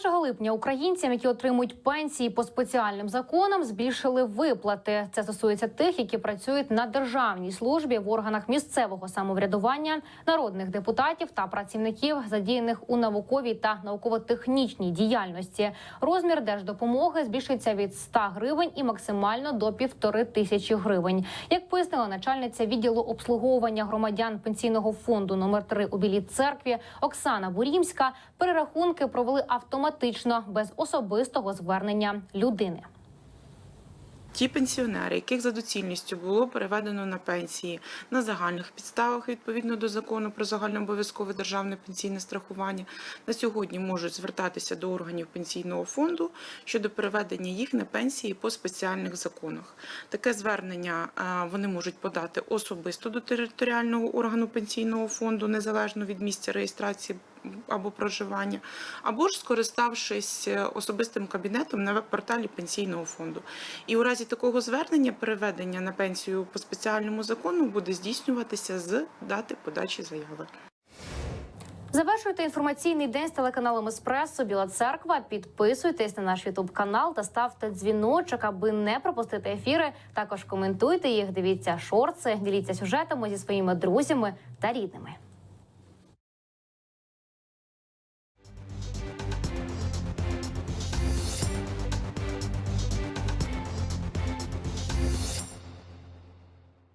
З 1 липня українцям, які отримують пенсії по спеціальним законам, збільшили виплати. Це стосується тих, які працюють на державній службі в органах місцевого самоврядування, народних депутатів та працівників, задіяних у науковій та науково-технічній діяльності. Розмір держдопомоги збільшиться від 100 гривень і максимально до півтори тисячі гривень. Як пояснила начальниця відділу обслуговування громадян пенсійного фонду номер 3 у Білій церкві Оксана Бурімська, перерахунки провели автоматично без особистого звернення людини. Ті пенсіонери, яких за доцільністю було переведено на пенсії на загальних підставах відповідно до закону про загальнообов'язкове державне пенсійне страхування, на сьогодні можуть звертатися до органів пенсійного фонду щодо переведення їх на пенсії по спеціальних законах. Таке звернення е, вони можуть подати особисто до територіального органу пенсійного фонду, незалежно від місця реєстрації або проживання, або ж скориставшись е, особистим кабінетом на веб-порталі пенсійного фонду. І у разі такого звернення переведення на пенсію по спеціальному закону буде здійснюватися з дати подачі заяви. Завершуйте інформаційний день з телеканалом Еспресо Біла Церква. Підписуйтесь на наш Ютуб канал та ставте дзвіночок, аби не пропустити ефіри. Також коментуйте їх, дивіться шорти, діліться сюжетами зі своїми друзями та рідними.